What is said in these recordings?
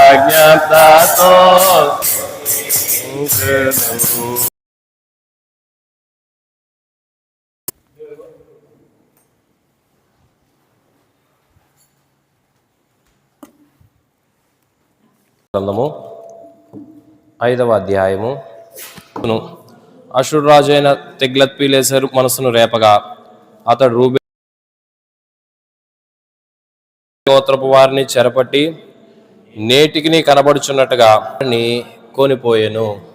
కృతజ్ఞతతో గ్రంథము ఐదవ అధ్యాయము. అషుడు రాజు అయిన తెగ్లత్ పీలేసరు మనసును రేపగా అతడు రూబే గోత్రపు వారిని చెరపట్టి నేటికి కనబడుచున్నట్టుగా కొనిపోయాను.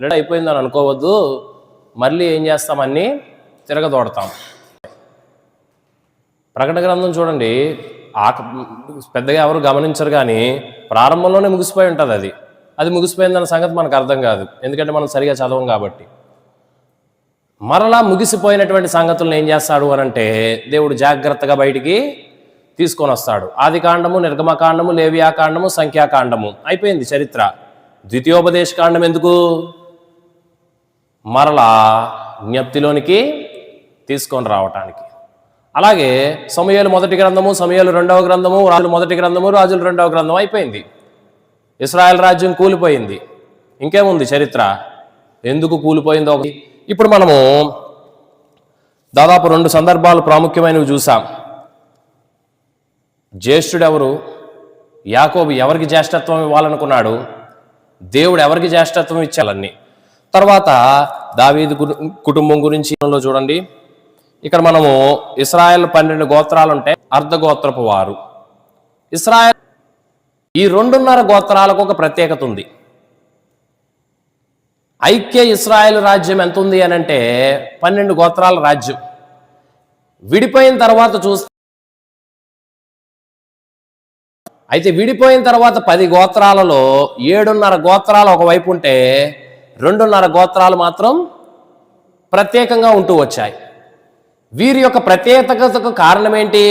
రెడీ అయిపోయిందని అనుకోవద్దు. మళ్ళీ ఏం చేస్తామని తిరగదోడతాం. ప్రకటన గ్రంథం చూడండి. ఆక పెద్దగా ఎవరు గమనించరు కానీ ప్రారంభంలోనే ముగిసిపోయి ఉంటుంది అది. అది ముగిసిపోయిందన్న సంగతి మనకు అర్థం కాదు. ఎందుకంటే మనం సరిగా చదవం కాబట్టి. మరలా ముగిసిపోయినటువంటి సంగతులను ఏం చేస్తాడు అని అంటే దేవుడు జాగ్రత్తగా బయటికి తీసుకొని వస్తాడు. ఆది కాండము నిర్గమకాండము లేవియాకాండము సంఖ్యాకాండము. అయిపోయింది చరిత్ర. ద్వితీయోపదేశ కాండం ఎందుకు మరలా జ్ఞప్తిలోనికి తీసుకొని రావటానికి. అలాగే సమయాలు మొదటి గ్రంథము సమయాలు రెండవ గ్రంథము రాజులు మొదటి గ్రంథము రాజులు రెండవ గ్రంథం అయిపోయింది. ఇస్రాయల్ రాజ్యం కూలిపోయింది. ఇంకేముంది చరిత్ర? ఎందుకు కూలిపోయిందో ఇప్పుడు మనము దాదాపు రెండు సందర్భాలు ప్రాముఖ్యమైనవి చూసాం. జ్యేష్ఠుడు ఎవరు యాకోబు ఎవరికి జ్యేష్ఠత్వం ఇవ్వాలనుకున్నాడు? దేవుడు ఎవరికి జ్యేష్ఠత్వం ఇచ్చాలన్నీ తర్వాత దావీదు కుటుంబం గురించి చూడండి. ఇక్కడ మనము ఇస్రాయల్ పన్నెండు గోత్రాలు ఉంటే అర్ధగోత్రపు వారు. ఇస్రాయల్ ఈ రెండున్నర గోత్రాలకు ఒక ప్రత్యేకత ఉంది. ఐక్య ఇస్రాయల్ రాజ్యం ఎంత ఉంది అని అంటే పన్నెండు గోత్రాల రాజ్యం. విడిపోయిన తర్వాత చూస్తే అయితే విడిపోయిన తర్వాత పది గోత్రాలలో ఏడున్నర గోత్రాలు ఒకవైపు ఉంటే రెండున్నర గోత్రాలు మాత్రం ప్రత్యేకంగా ఉంటూ వచ్చాయి. వీరి యొక్క ప్రత్యేకతకు కారణం ఏంటి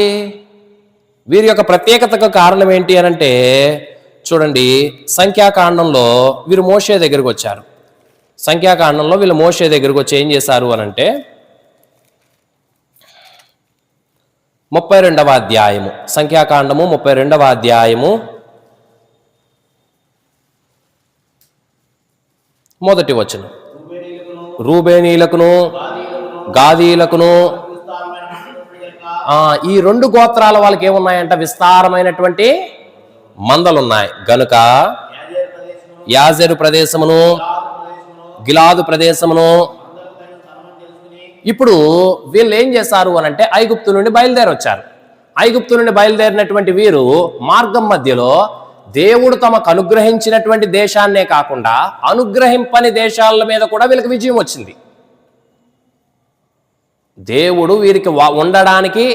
వీరి యొక్క ప్రత్యేకతకు కారణం ఏంటి అని అంటే చూడండి సంఖ్యాకాండంలో వీరు మోషే దగ్గరికి వచ్చారు. సంఖ్యాకాండంలో వీళ్ళు మోషే దగ్గరికి వచ్చి ఏం చేశారు అని అంటే ముప్పై రెండవ అధ్యాయము సంఖ్యాకాండము ముప్పై రెండవ అధ్యాయము మొదటి వచనం. రూబేనీలకును గాదీలకును ఈ రెండు గోత్రాల వాళ్ళకి ఏమున్నాయంట? విస్తారమైనటువంటి మందలు ఉన్నాయి గనుక యాజెరు ప్రదేశమును గిలాదు ప్రదేశమును ఇప్పుడు వీళ్ళు ఏం చేశారు అని అంటే ఐగుప్తు నుండి బయలుదేరి వచ్చారు ఐగుప్తు నుండి బయలుదేరినటువంటి వీరు మార్గం మధ్యలో దేవుడు తమకు అనుగ్రహించినటువంటి దేశాన్నే కాకుండా అనుగ్రహింపని దేశాల మీద కూడా వీళ్ళకి విజయం వచ్చింది. దేవుడు వీరికి ఉండడానికి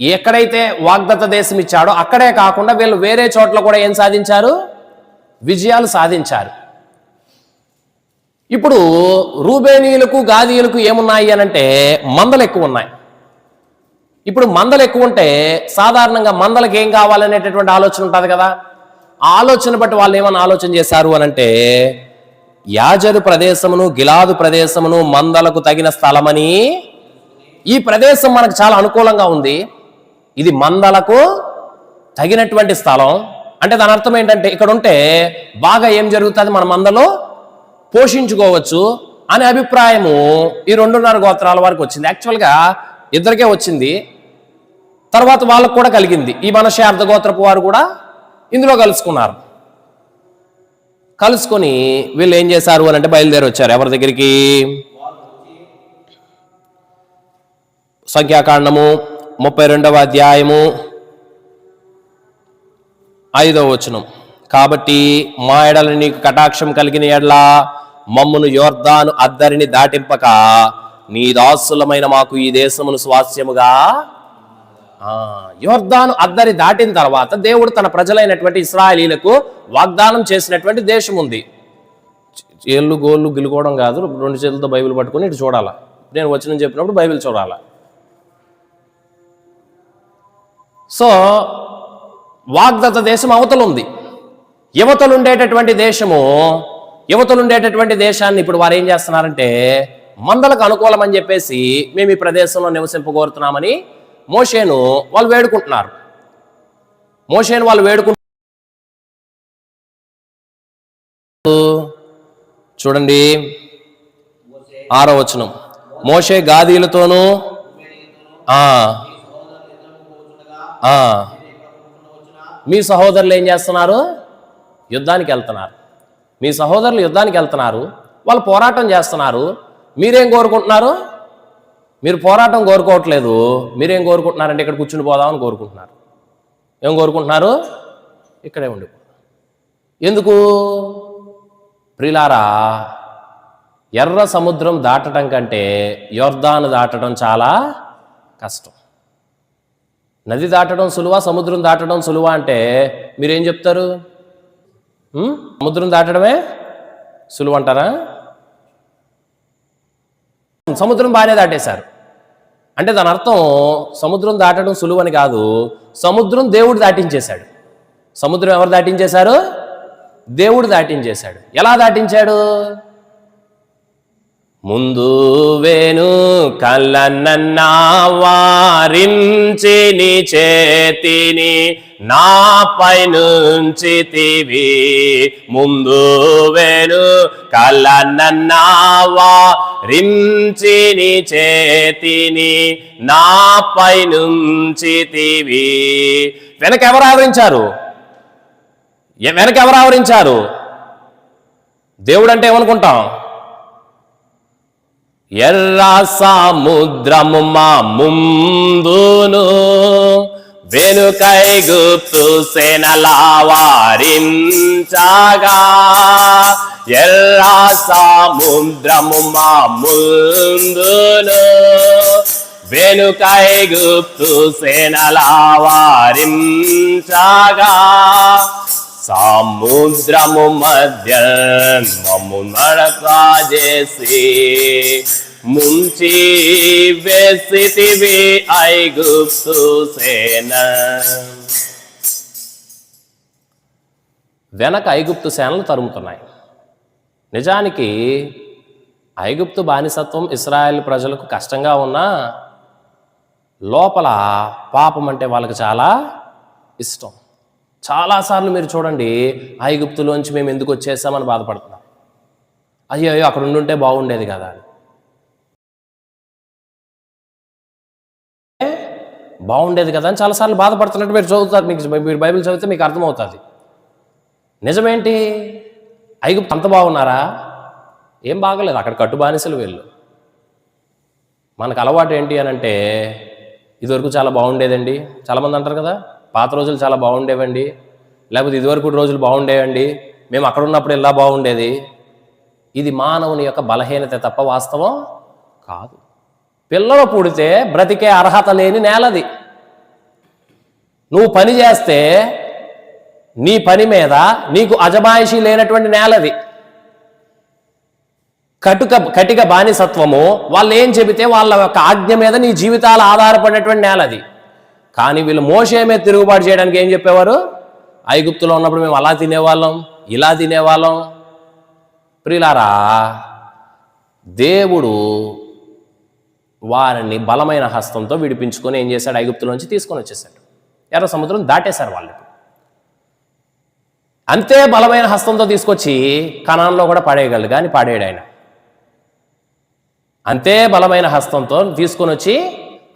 ఎక్కడైతే వాగ్దత్త దేశం ఇచ్చాడో అక్కడే కాకుండా వీళ్ళు వేరే చోట్ల కూడా ఏం సాధించారు? విజయాలు సాధించారు. ఇప్పుడు రూబేనీయులకు గాదీయులకు ఏమున్నాయి అని అంటే మందలు ఎక్కువ ఉన్నాయి. ఇప్పుడు మందలు ఎక్కువ ఉంటే సాధారణంగా మందలకు ఏం కావాలనేటటువంటి ఆలోచన ఉంటుంది కదా. ఆలోచన బట్టి వాళ్ళు ఏమైనా ఆలోచన చేశారు అని అంటే యాజరు ప్రదేశమును గిలాదు ప్రదేశమును మందలకు తగిన స్థలమని ఈ ప్రదేశం మనకు చాలా అనుకూలంగా ఉంది. ఇది మందలకు తగినటువంటి స్థలం. అంటే దాని అర్థం ఏంటంటే ఇక్కడ ఉంటే బాగా ఏం జరుగుతుంది? మన మందలో పోషించుకోవచ్చు అనే అభిప్రాయము ఈ రెండున్నర గోత్రాల వారికి వచ్చింది. యాక్చువల్గా ఇద్దరికే వచ్చింది. తర్వాత వాళ్ళకు కూడా కలిగింది. ఈ మనషే అర్ధగోత్రపు వారు కూడా ఇందులో కలుసుకున్నారు. కలుసుకొని వీళ్ళు ఏం చేశారు అని అంటే బయలుదేరి వచ్చారు. ఎవరి దగ్గరికి? సంఖ్యాకాండము ముప్పై రెండవ అధ్యాయము ఐదవ వచనం. కాబట్టి మా ఎడల నీకు కటాక్షం కలిగిన ఎడల మమ్మును యోర్దాను అద్దరిని దాటింపక నీ దాసులమైన మాకు ఈ దేశమును స్వాస్యముగా యోర్దాను అద్దరి దాటిన తర్వాత దేవుడు తన ప్రజలైనటువంటి ఇస్రాయలీలకు వాగ్దానం చేసినటువంటి దేశం ఉంది. ఏళ్ళు గోళ్ళు గిలుకోవడం కాదు రెండు చేతులతో బైబిల్ పట్టుకొని ఇటు చూడాలా? నేను వచ్చిన చెప్పినప్పుడు బైబిల్ చూడాలా? సో వాగ్దత్త దేశం అవతలుంది యువతలు ఉండేటటువంటి దేశము యువతలు ఉండేటటువంటి దేశాన్ని ఇప్పుడు వారు ఏం చేస్తున్నారంటే మందలకు అనుకూలమని చెప్పేసి మేము ఈ ప్రదేశంలో నివసింపగోరుతున్నామని మోషేను వాళ్ళు వేడుకుంటున్నారు. మోషేను వాళ్ళు వేడుకుంటున్నారు చూడండి. ఆరో వచనం. మోషే గాదీలతోనూ మీ సహోదరులు ఏం చేస్తున్నారు? యుద్ధానికి వెళ్తున్నారు. మీ సహోదరులు యుద్ధానికి వెళ్తున్నారు. వాళ్ళు పోరాటం చేస్తున్నారు. మీరేం కోరుకుంటున్నారు? మీరు పోరాటం కోరుకోవట్లేదు మీరేం కోరుకుంటున్నారంటే ఇక్కడ కూర్చుని పోదామని కోరుకుంటున్నారు. ఏం కోరుకుంటున్నారు? ఇక్కడే ఉండి ఎందుకు? ప్రిలారా ఎర్ర సముద్రం దాటడం కంటే యొర్దాను దాటడం చాలా కష్టం. నది దాటడం సులువా సముద్రం దాటడం సులువా అంటే మీరేం చెప్తారు? సముద్రం దాటడమే సులువు అంటారా? సముద్రం బాగానే దాటేశారు. అంటే దాని అర్థం సముద్రం దాటడం సులువు అని కాదు సముద్రం దేవుడు దాటించేశాడు. సముద్రం ఎవరు దాటించేశారు? దేవుడు దాటించేశాడు. ఎలా దాటించాడు? ముందు వేను కళ్ళనన్నా వారించి నీ చేతిని నాపై నుంచితివి ముందు వేను కళ్ళనన్నా వారించి నీ చేతిని నాపై నుంచితివి వెనక ఎవరు ఆవరించారు ఎ- వెనక ఎవరు ఆవరించారు దేవుడు అంటే ఏమనుకుంటాం? ఎర్ర సముద్రము మా ముందును వెనుకై గుప్తు సేనలా వారించగా. ఎర్ర సముద్రము మా ముందును వెనుకై గుప్తు సేనలా వారించగా. సముద్రము మధ్య మమ్ము నడకా చేసి ముంచి వేసితివి ఐగుప్తు సేన. వెనక ఐగుప్తు సేనలు తరుముతున్నాయి. నిజానికి ఐగుప్తు బానిసత్వం ఇస్రాయేల్ ప్రజలకు కష్టంగా ఉన్నా లోపల పాపం అంటే వాళ్ళకి చాలా ఇష్టం. చాలాసార్లు మీరు చూడండి ఐగుప్తులోంచి మేము ఎందుకు వచ్చేసామని బాధపడుతున్నాం అయ్యో అయ్యో అక్కడ ఉండుంటే బాగుండేది కదా అని. బాగుండేది కదా అని చాలాసార్లు బాధపడుతున్నట్టు మీరు చదువుతారు. మీకు మీరు బైబిల్ చదివితే మీకు అర్థమవుతుంది. నిజమేంటి? ఐగుప్తు అంత బాగున్నారా? ఏం బాగలేదు. అక్కడ కట్టు బానిసలు వీళ్ళు. మనకు అలవాటు ఏంటి అని అంటే ఇదివరకు చాలా బాగుండేదండి. చాలామంది అంటారు కదా పాత రోజులు చాలా బాగుండేవండి. లేకపోతే ఇదివరకు రోజులు బాగుండేవండి. మేము అక్కడ ఉన్నప్పుడు ఇలా బాగుండేది? ఇది మానవుని యొక్క బలహీనత తప్ప వాస్తవం కాదు. పిల్లలు పుడితే బ్రతికే అర్హత లేని నేలది. నువ్వు పని చేస్తే నీ పని మీద నీకు అజమాయిషీ లేనటువంటి నేలది. కటుక కటిక బానిసత్వము వాళ్ళు ఏం చెబితే వాళ్ళ యొక్క ఆజ్ఞ మీద నీ జీవితాలు ఆధారపడినటువంటి నేల అది కానీ వీళ్ళు మోసేమే తిరుగుబాటు చేయడానికి ఏం చెప్పేవారు? ఐగుప్తులో ఉన్నప్పుడు మేము అలా తినేవాళ్ళం ఇలా తినేవాళ్ళం. ప్రిలారా దేవుడు వారిని బలమైన హస్తంతో విడిపించుకొని ఏం చేశాడు? ఐగుప్తులోంచి తీసుకొని వచ్చేసాడు ఎర్ర సముద్రం దాటేశారు వాళ్ళు అంతే బలమైన హస్తంతో తీసుకొచ్చి కణాల్లో కూడా పడేయగలడు కానీ పాడేయడు ఆయన. అంతే బలమైన హస్తంతో తీసుకొని వచ్చి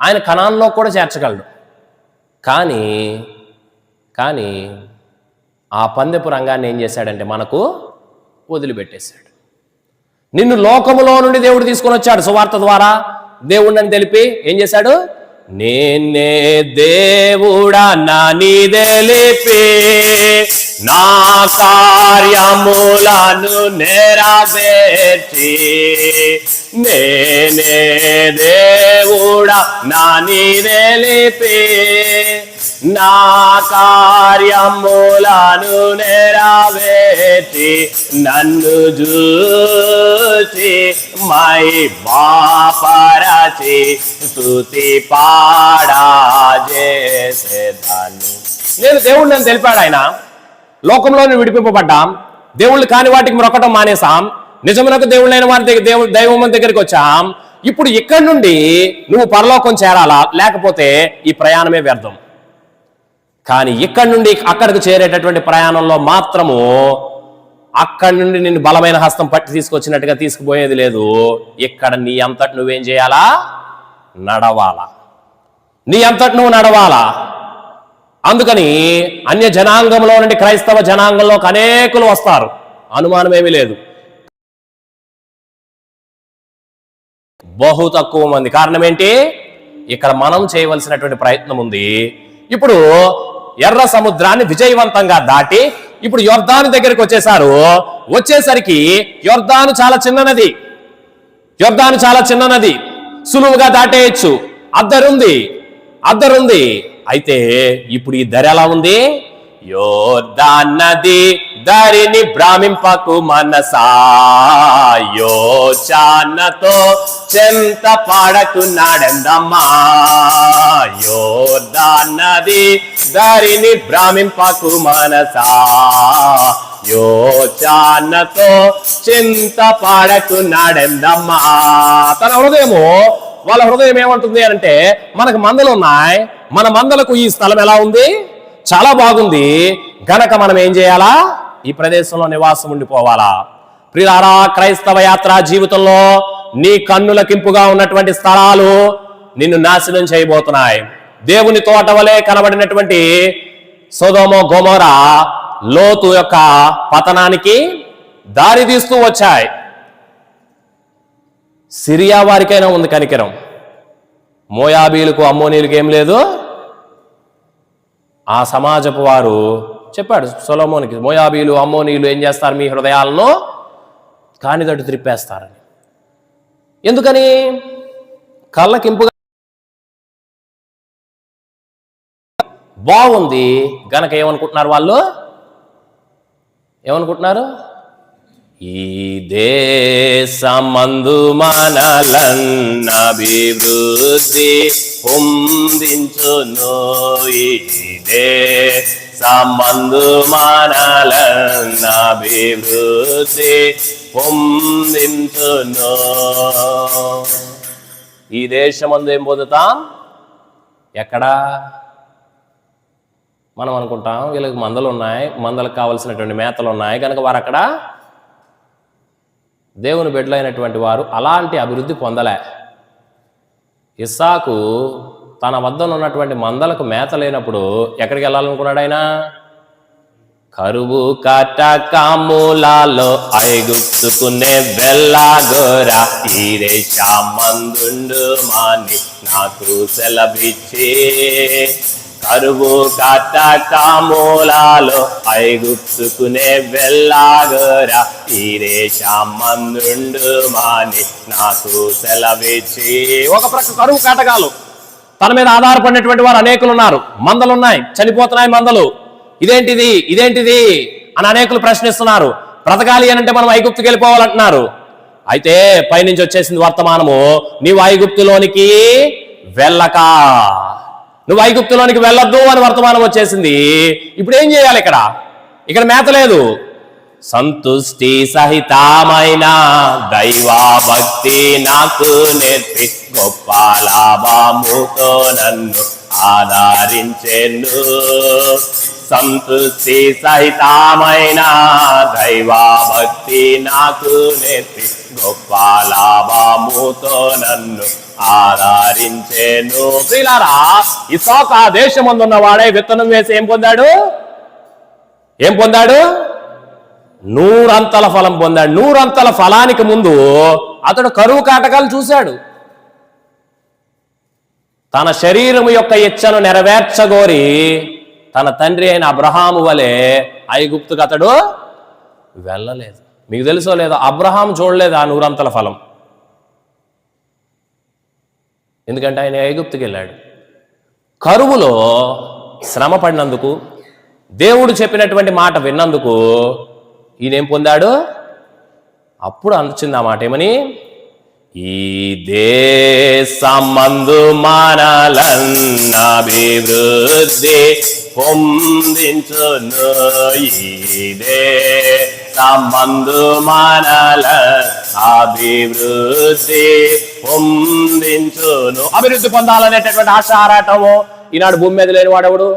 ఆయన కణాల్లో కూడా చేర్చగలడు. కానీ కానీ ఆ పందెపు రంగాన్ని ఏం చేశాడంటే మనకు వదిలిపెట్టేశాడు. నిన్ను లోకములో నుండి దేవుడు తీసుకొని వచ్చాడు సువార్త ద్వారా. దేవుడిని తెలిపి ఏం చేశాడు? నేనే దేవుడా నీ తెలిపి నా కార్యములను నెరవేర్చి నేనే దేవుడా నా తెలిపి నా కార్యములను నెరవేర్చి నన్ను చూసి మై బాపరచి స్థుతి పాడా చేసేదాన్ని నేను దేవుడు నన్ను తెలిపాడు ఆయన. లోకంలోనే విడిపింపబడ్డాం. దేవుళ్ళు కాని వాటికి మరొకటం మానేసాం నిజమునకు దేవుళ్ళైన వారి దగ్గర దేవు దైవం దగ్గరికి వచ్చాం. ఇప్పుడు ఇక్కడి నుండి నువ్వు పరలోకం చేరాలా? లేకపోతే ఈ ప్రయాణమే వ్యర్థం. కానీ ఇక్కడి నుండి అక్కడికి చేరేటటువంటి ప్రయాణంలో మాత్రము అక్కడి నుండి నేను బలమైన హస్తం పట్టి తీసుకొచ్చినట్టుగా తీసుకుపోయేది లేదు. ఇక్కడ నీ అంతటి నువ్వేం చేయాలా? నడవాలా. నీ అంతటి నువ్వు నడవాలా? అందుకని అన్య జనాంగంలో నుండి క్రైస్తవ జనాంగంలోకి అనేకులు వస్తారు. అనుమానమేమీ లేదు. బహు తక్కువ మంది. కారణం ఏంటి ఇక్కడ మనం చేయవలసినటువంటి ప్రయత్నం ఉంది. ఇప్పుడు ఎర్ర సముద్రాన్ని విజయవంతంగా దాటి ఇప్పుడు యొర్దాను దగ్గరికి వచ్చేసారు వచ్చేసరికి యొర్దాను చాలా చిన్న నది. యొర్దాను చాలా చిన్న నది. సులువుగా దాటేయచ్చు. అద్దరుంది. అద్దరుంది. అయితే ఇప్పుడు ఈ ధర ఎలా ఉంది? యోర్ధాన్నది దరిని భ్రమింపకు మనసా. యోచానతో చెంత పాడకున్నాడెందమ్మా యోర్దాన్ నది దరిని భ్రమింపకు మనసా. యోచానతో చింత పాడకున్నాడెందమ్మా తన హృదయము వాళ్ళ హృదయం ఏమంటుంది అని అంటే మనకు మందలు ఉన్నాయి. మన మందలకు ఈ స్థలం ఎలా ఉంది? చాలా బాగుంది. గనక మనం ఏం చేయాలా? ఈ ప్రదేశంలో నివాసం ఉండిపోవాలా. ప్రియారా క్రైస్తవ యాత్ర జీవితంలో నీ కన్నులకింపుగా ఉన్నటువంటి స్థలాలు నిన్ను నాశనం చేయబోతున్నాయి. దేవుని తోట వలె కనబడినటువంటి సోదోమో గోమోరా లోతు యొక్క పతనానికి దారి తీస్తూ వచ్చాయి. సిరియా వారికైనా ఉంది కనికరం. మోయాబీలకు అమ్మోనీలకు ఏం లేదు. ఆ సమాజపు వారు చెప్పాడు సొలమోనికి మోయాబీలు అమ్మోనీలు ఏం చేస్తారు మీ హృదయాలను కానిదట్టు త్రిప్పేస్తారని. ఎందుకని? కళ్ళకింపుగా బాగుంది. గనక ఏమనుకుంటున్నారు వాళ్ళు? ఏమనుకుంటున్నారు? ఈ దేశమందు మనలన్నభివృద్ధి పొందించును ఇదే సంబంధు మనలభివృద్ధి పొందించును. ఈ దేశమందు ఏం పొందుతాం? ఎక్కడా? మనం అనుకుంటాం వీళ్ళకి మందలు ఉన్నాయి మందలకు కావలసినటువంటి మేతలు ఉన్నాయి కనుక వారు అక్కడ దేవుని బిడ్డలైనటువంటి వారు అలాంటి అభివృద్ధి పొందలే. ఇస్సాకు తన వద్ద ఉన్నటువంటి మందలకు మేత లేనప్పుడు ఎక్కడికి వెళ్ళాలనుకున్నాడు ఆయన? కరువు కటకములలో ఐగుప్తుకునే వెళ్ళాగోరా ఈ మందుండు మాని నాకు సెలవిచ్చి కరువు కటకములలో ఐగుప్తుకునే వెళ్ళాగోరా. ఈ మందుండు మాని నాకు సెలవిచ్చి. ఒక ప్రక్క కరువు కాటకాలు తన మీద ఆధారపడినటువంటి వారు అనేకులు ఉన్నారు మందలు ఉన్నాయి చనిపోతున్నాయి మందలు. ఇదేంటిది? ఇదేంటిది? అని అనేకులు ప్రశ్నిస్తున్నారు. బ్రతకాలి అని అంటే మనం ఐగుప్తుకి వెళ్ళిపోవాలంటున్నారు. అయితే పైనుంచి వచ్చేసింది వర్తమానము. నీవు ఐగుప్తులోనికి వెళ్ళక. నువ్వు ఐగుప్తులోనికి వెళ్ళొద్దు అని వర్తమానం వచ్చేసింది. ఇప్పుడు ఏం చేయాలి ఇక్కడ? ఇక్కడ మేత లేదు. సంతుష్టి సహితమైన దైవా భక్తి నాకు నేర్పి గొప్ప లాభముతో నన్ను ఆదరించెను. సంతృప్తి సహితమైన దైవా భక్తి నాకు నేర్పి గొప్ప లాభముతో నన్ను ఆదరించెను ప్రియులారా ఇసాక దేశమందున్న వాడే విత్తనం వేసి ఏం పొందాడు? ఏం పొందాడు? నూరంతల ఫలం పొందాడు. నూరంతల ఫలానికి ముందు అతడు కరువు కాటకాలు చూశాడు. తన శరీరం యొక్క ఇచ్చను నెరవేర్చగోరి తన తండ్రి అయిన అబ్రహాము వలె ఐగుప్తుకు అతడు వెళ్ళలేదు. మీకు తెలుసో లేదో అబ్రహాం చూడలేదు ఆ నూరంతల ఫలం. ఎందుకంటే ఆయన ఐగుప్తుకి వెళ్ళాడు. కరువులో శ్రమ పడినందుకు దేవుడు చెప్పినటువంటి మాట విన్నందుకు ఈయనేం పొందాడు? అప్పుడు అందుచింది ఆ మాట. ఏమని? ఈ దేశమందు మనలన్నభివృద్ధి పొందించును. ఈ దేశమందు మనల అభివృద్ధి పొందించును. అభివృద్ధి పొందాలనేటటువంటి ఆశ ఆరాటము ఈనాడు భూమి మీద లేని వాడెవడు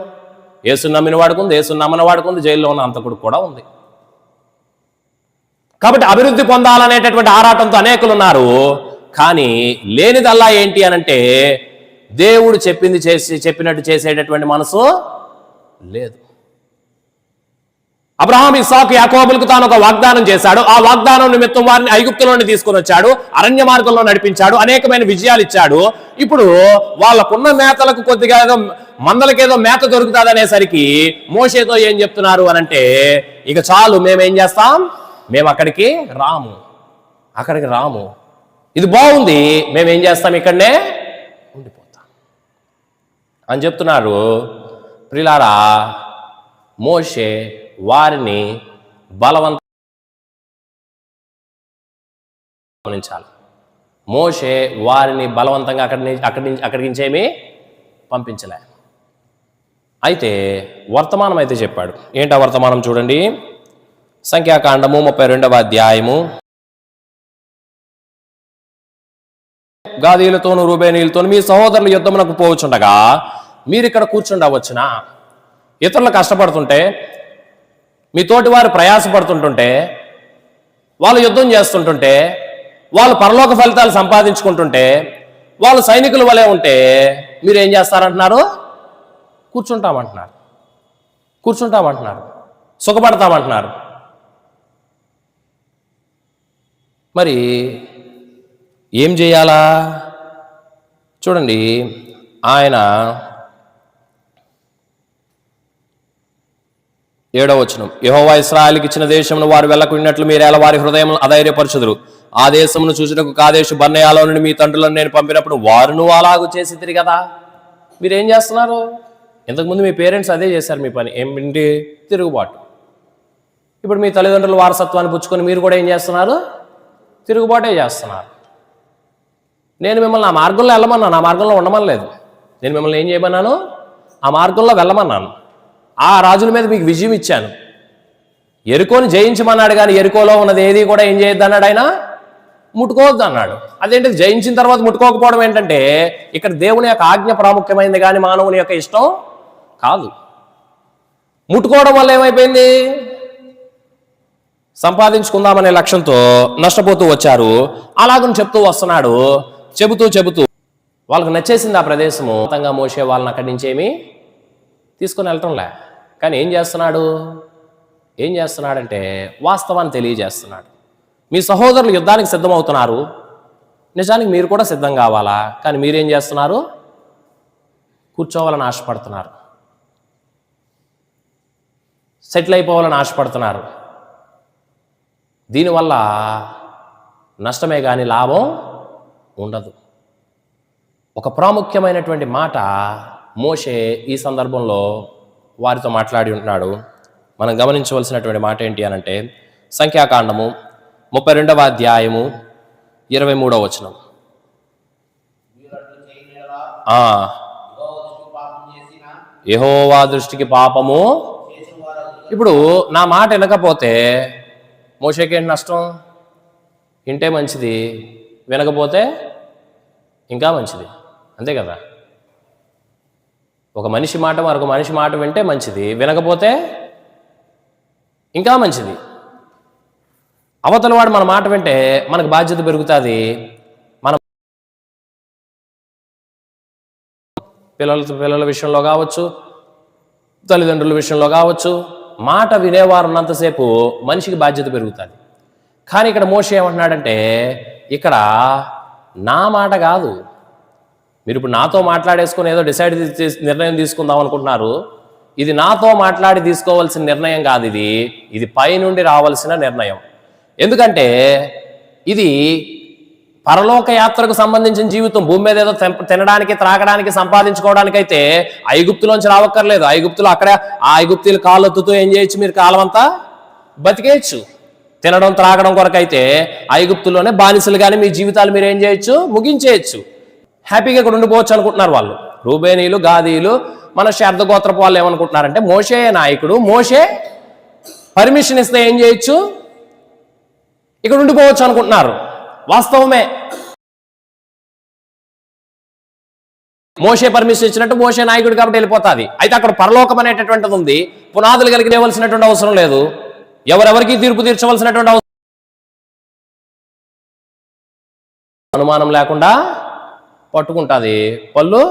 ఏసు నమ్మిన వాడుకుంది ఏసు నమ్మని వాడుకుంది జైల్లో ఉన్న అంతకుడు కూడా ఉంది. కాబట్టి అభివృద్ధి పొందాలనేటటువంటి ఆరాటంతో అనేకులు ఉన్నారు కానీ లేనిదల్లా ఏంటి అనంటే దేవుడు చెప్పింది చేసి చెప్పినట్టు చేసేటటువంటి మనసు లేదు. అబ్రహాం ఇసాకు యాకోబులకు తాను ఒక వాగ్దానం చేశాడు. ఆ వాగ్దానం నిమిత్తం వారిని ఐగుప్తులోని తీసుకొని వచ్చాడు. అరణ్య మార్గంలో నడిపించాడు. అనేకమైన విజయాలు ఇచ్చాడు. ఇప్పుడు వాళ్ళకున్న మేతలకు కొద్దిగా ఏదో మందలకేదో మేత దొరుకుతుంది అనేసరికి మోషేతో ఏం చెప్తున్నారు అనంటే ఇక చాలు మేమేం చేస్తాం? మేము అక్కడికి రాము. అక్కడికి రాము. ఇది బాగుంది. మేము ఏం చేస్తాం ఇక్కడనే? ఉండిపోతాం. అని చెప్తున్నారు. ప్రిలారా మోషే వారిని బలవంత గమనించాలి. మోషే వారిని బలవంతంగా అక్కడి నుంచి అక్కడి నుంచి అక్కడికి ఏమీ పంపించలే. అయితే వర్తమానం అయితే చెప్పాడు. ఏంటా వర్తమానం చూడండి. సంఖ్యాకాండము ముప్పై రెండవ అధ్యాయము. గాదీలతోను రూబేనీలతోను మీ సహోదరుల యుద్ధమునకు పోవచ్చుండగా మీరు ఇక్కడ కూర్చుండవచ్చునా? ఇతరులు కష్టపడుతుంటే మీ తోటి వారు ప్రయాసపడుతుంటుంటే వాళ్ళు యుద్ధం చేస్తుంటుంటే వాళ్ళు పరలోక ఫలితాలు సంపాదించుకుంటుంటే వాళ్ళు సైనికుల వలె ఉంటే మీరు ఏం చేస్తారంటున్నారు? కూర్చుంటామంటున్నారు. కూర్చుంటామంటున్నారు. సుఖపడతామంటున్నారు. మరి ఏం చేయాలా? చూడండి ఆయన ఏడవ వచనం యహోవా ఇస్రాయల్కి ఇచ్చిన దేశమును వారు వెళ్ళకున్నట్లు మీరు ఎలా వారి హృదయం అధైర్యపరచుదురు. ఆ దేశమును చూసినకు కాదేశు బన్నయాలో నుండి మీ తండ్రులను నేను పంపినప్పుడు వారును అలాగూ చేసి కదా. మీరు ఏం చేస్తున్నారు? ఇంతకుముందు మీ పేరెంట్స్ అదే చేశారు మీ పని ఏమిటి? తిరుగుబాటు. ఇప్పుడు మీ తల్లిదండ్రుల వారసత్వాన్ని పుచ్చుకొని మీరు కూడా ఏం చేస్తున్నారు? తిరుగుబాటే చేస్తున్నారు. నేను మిమ్మల్ని ఆ మార్గంలో వెళ్ళమన్నాను. ఆ మార్గంలో ఉండమని లేదు. నేను మిమ్మల్ని ఏం చేయమన్నాను? ఆ మార్గంలో వెళ్ళమన్నాను. ఆ రాజుల మీద మీకు విజయం ఇచ్చాను. ఎరుకోని జయించమన్నాడు కానీ ఎరుకోలో ఉన్నది ఏది కూడా ఏం చేయొద్దు అన్నాడు ఆయన? ముట్టుకోవద్దు అన్నాడు అదేంటి జయించిన తర్వాత ముట్టుకోకపోవడం ఏంటంటే ఇక్కడ దేవుని యొక్క ఆజ్ఞ ప్రాముఖ్యమైంది కానీ మానవుని యొక్క ఇష్టం కాదు. ముట్టుకోవడం వల్ల ఏమైపోయింది? సంపాదించుకుందామనే లక్ష్యంతో నష్టపోతూ వచ్చారు. అలాగని చెప్తూ వస్తున్నాడు. చెబుతూ చెబుతూ వాళ్ళకు నచ్చేసింది ఆ ప్రదేశము. మొత్తంగా మోసే వాళ్ళని అక్కడి నుంచి ఏమి తీసుకొని వెళ్ళటంలే. కానీ ఏం చేస్తున్నాడు? ఏం చేస్తున్నాడంటే వాస్తవాన్ని తెలియజేస్తున్నాడు. మీ సహోదరులు యుద్ధానికి సిద్ధమవుతున్నారు. నిజానికి మీరు కూడా సిద్ధం కావాలా? కానీ మీరేం చేస్తున్నారు? కూర్చోవాలని ఆశపడుతున్నారు. సెటిల్ అయిపోవాలని ఆశపడుతున్నారు. దీనివల్ల నష్టమే కానీ లాభం ఉండదు. ఒక ప్రాముఖ్యమైనటువంటి మాట మోషే ఈ సందర్భంలో వారితో మాట్లాడి ఉంటున్నాడు. మనం గమనించవలసినటువంటి మాట ఏంటి అనంటే సంఖ్యాకాండము ముప్పై రెండవ అధ్యాయము ఇరవై మూడవ వచనం. యహోవా దృష్టికి పాపము. ఇప్పుడు నా మాట వినకపోతే మోషేకేంటి నష్టం వింటే మంచిది వినకపోతే ఇంకా మంచిది. అంతే కదా? ఒక మనిషి మాట మరొక మనిషి మాట వింటే మంచిది వినకపోతే ఇంకా మంచిది. అవతల వాడు మన మాట వింటే మనకు బాధ్యత పెరుగుతుంది. మన పిల్లల పిల్లల విషయంలో కావచ్చు తల్లిదండ్రుల విషయంలో కావచ్చు మాట వినేవారు ఉన్నంతసేపు మనిషికి బాధ్యత పెరుగుతుంది. కానీ ఇక్కడ మోష ఏమంటున్నాడంటే ఇక్కడ నా మాట కాదు. మీరు ఇప్పుడు నాతో మాట్లాడేసుకుని ఏదో డిసైడ్ నిర్ణయం తీసుకుందాం అనుకుంటున్నారు. ఇది నాతో మాట్లాడి తీసుకోవాల్సిన నిర్ణయం కాదు ఇది. ఇది పైనుండి రావాల్సిన నిర్ణయం. ఎందుకంటే ఇది పరలోక యాత్రకు సంబంధించిన జీవితం భూమి మీద ఏదో తెంప- తినడానికి త్రాగడానికి సంపాదించుకోవడానికి అయితే ఐగుప్తులోంచి రావక్కర్లేదు. ఐగుప్తులు అక్కడ ఆ ఐగుప్తులు కాళ్ళొత్తుతూ ఏం చేయొచ్చు మీరు కాలం అంతా బతికేయచ్చు. తినడం త్రాగడం కొరకైతే ఐగుప్తులోనే బానిసలు కానీ మీ జీవితాలు మీరు ఏం చేయొచ్చు? ముగించేయచ్చు. హ్యాపీగా ఇక్కడ ఉండిపోవచ్చు అనుకుంటున్నారు వాళ్ళు. రూబేనీలు గాదీలు మన శార్దగోత్రపు వాళ్ళు ఏమనుకుంటున్నారంటే మోషే నాయకుడు మోషే పర్మిషన్ ఇస్తే ఏం చేయొచ్చు? ఇక్కడ ఉండిపోవచ్చు అనుకుంటున్నారు. వాస్తవమే. మోషే పర్మిషన్ ఇచ్చినట్టు మోషే నాయకుడు కాబట్టి వెళ్ళిపోతాది. అయితే అక్కడ పరలోకం అనేటటువంటిది ఉంది. పునాదులు కలిగి లేవలసినటువంటి అవసరం లేదు. ఎవరెవరికి తీర్పు తీర్చవలసినటువంటి అవసరం అనుమానం లేకుండా పట్టుకుంటుంది. పళ్ళు.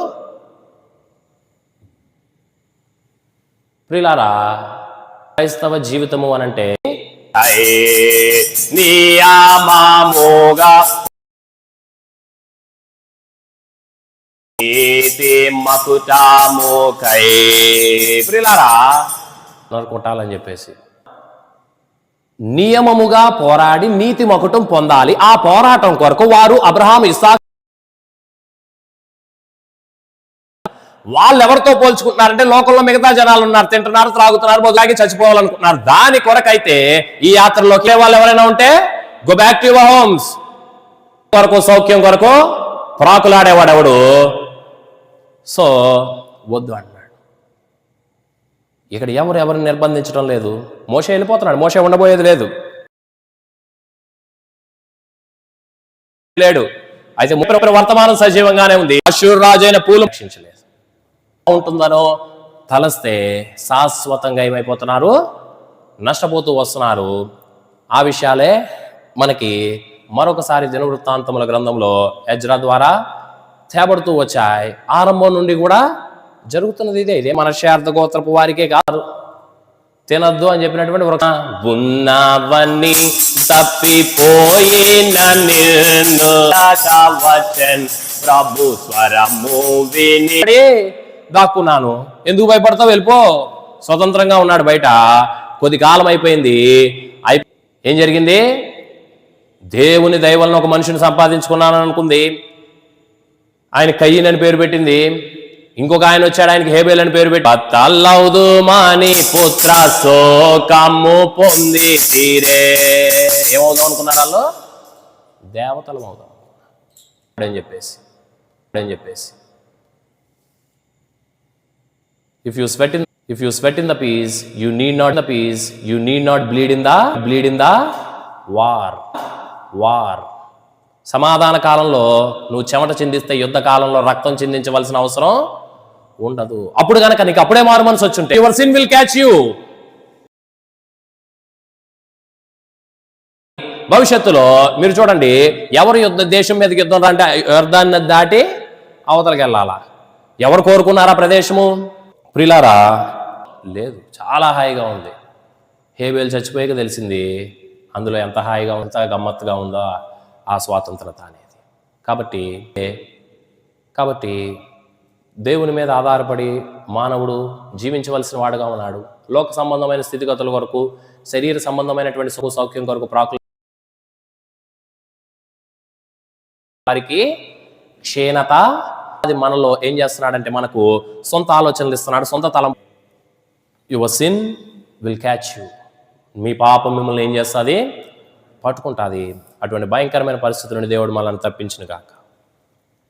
ప్రిలారా క్రైస్తవ జీవితము అనంటే నియమముగా నీతి మకుటాముకై ప్రిలారా కొట్టాలని చెప్పేసి. నియమముగా పోరాడి నీతి మకుటం పొందాలి. ఆ పోరాటం కొరకు వారు అబ్రహాం ఇస్సా వాళ్ళు ఎవరితో పోల్చుకుంటున్నారంటే లోకంలో మిగతా జనాలు ఉన్నారు తింటున్నారు త్రాగుతున్నారు మొదలాగి చచ్చిపోవాలనుకుంటున్నారు. దాని కొరకైతే ఈ యాత్రలోకి వాళ్ళు ఎవరైనా ఉంటే go back to your homes కొరకు సౌఖ్యం కొరకు ప్రాకులాడేవాడెవడు సో వద్దు అన్నాడు. ఇక్కడ ఎవరు ఎవరిని నిర్బంధించడం లేదు. మోసే వెళ్ళిపోతున్నాడు. మోసే ఉండబోయేది లేదు. లేడు. అయితే ముప్పై వర్తమానం సజీవంగానే ఉంది. అశూర్ రాజు అయిన పూలు రక్షించలేదు ఉంటుందనో తలస్తే శాశ్వతంగా ఏమైపోతున్నారు? నష్టపోతూ వస్తున్నారు. ఆ విషయాలే మనకి మరొకసారి దినవృత్తాంతముల గ్రంథంలో ఎజ్రా ద్వారా తేబడుతూ వచ్చాయి. ఆరంభం నుండి కూడా జరుగుతున్నది ఇదే. ఇదే మన శార్థ గోత్రపు వారికే కాదు. తినద్దు అని చెప్పినటువంటి వృక్ష. ఉన్నవన్నీ తప్పిపోయిన నిన్ను ప్రభు స్వరము విని దాక్కున్నాను. ఎందుకు భయపడతావు? వెళ్ళిపో. స్వతంత్రంగా ఉన్నాడు బయట. కొద్ది కాలం అయిపోయింది. అయి ఏం జరిగింది? దేవుని దైవలను ఒక మనిషిని సంపాదించుకున్నాను అనుకుంది. ఆయన కయ్యన్ అని పేరు పెట్టింది. ఇంకొక ఆయన వచ్చాడు ఆయనకి హేబేల్ అని పేరు పెట్టి తల్లవుదు మాని పుత్ర సోకమ్ము పొంది తీరే. ఏమవుదాం అనుకున్నారు వాళ్ళు? దేవతలం అవుదాం. అని చెప్పేసి. అని చెప్పేసి. If you sweat in if you sweat in the peace you need not the peace you need not bleed in the bleed in the war war సమాధాన కాలంలో నువ్వు చెమట చిందిస్తే యుద్ధ కాలంలో రక్తం చిందించవలసిన అవసరం ఉండదు. అప్పుడు కనుక నీకు అప్పుడే మారు మనసు వచ్చుంటే your sin will catch you భవిష్యత్తులో మీరు చూడండి ఎవరు యుద్ధ దేశం మీదకి యుద్ధం అంటే యుద్ధాన్ని దాటి అవతలకి వెళ్ళాలా? ఎవరు కోరుకున్నారా ప్రదేశము? ప్రిలారా లేదు చాలా హాయిగా ఉంది. హేబేలు చచ్చిపోయాక తెలిసింది అందులో ఎంత హాయిగా ఉందో గమ్మత్తుగా ఉందో ఆ స్వాతంత్రత అనేది. కాబట్టి కాబట్టి దేవుని మీద ఆధారపడి మానవుడు జీవించవలసిన వాడుగా ఉన్నాడు. లోక సంబంధమైన స్థితిగతుల కొరకు శరీర సంబంధమైనటువంటి సుఖ సౌఖ్యం కొరకు ప్రాకులు వారికి క్షీణత అది మనలో ఏం చేస్తున్నాడంటే మనకు సొంత ఆలోచనలు ఇస్తున్నాడు సొంత తలం. Your sin will catch you మీ పాపం మిమ్మల్ని ఏం చేస్తుంది? పట్టుకుంటుంది. అటువంటి భయంకరమైన పరిస్థితి నుండి దేవుడు మనల్ని తప్పించిన కాక